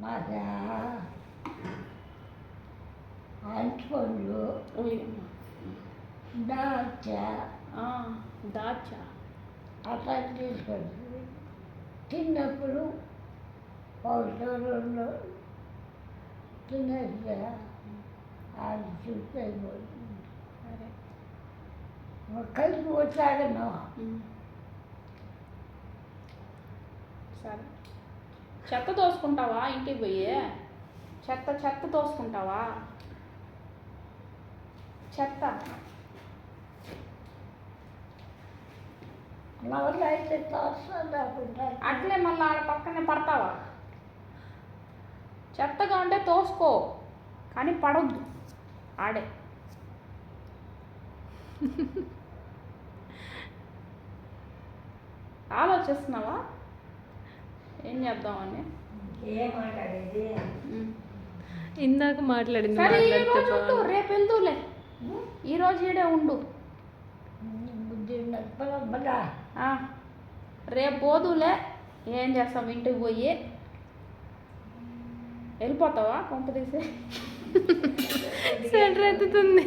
మాదా? అంటుకోళ్ళు ఓయమ్మ. దాచా దాచా అట్లా తీసుకొచ్చి తిన్నప్పుడు రెండు తినేసా? అది చూస్తే కలిసి వచ్చాగను. సరే. చెత్త తోసుకుంటావా? ఇంటికి పోయి? చెత్త చెత్త తోసుకుంటావా? చెత్త. అట్లే మళ్ళీ ఆడ పక్కనే పడతావా? చెత్తగా ఉంటే తోసుకో కానీ పడొద్దు. ఆడే. ఆలోచిస్తున్నావా? ఏం చేద్దామని. ఇందాక మాట్లాడింది. రేపు వెళ్దూలే ఈ రోజు ఈడే ఉండు. బుద్ధి నప్పలమ్మదా ఆ, రేపు పోదులే ఏం చేస్తాం ఇంటికి పోయి? వెళ్ళిపోతావా? కొంప తీసి సెంటర్ ఎత్తుతుంది.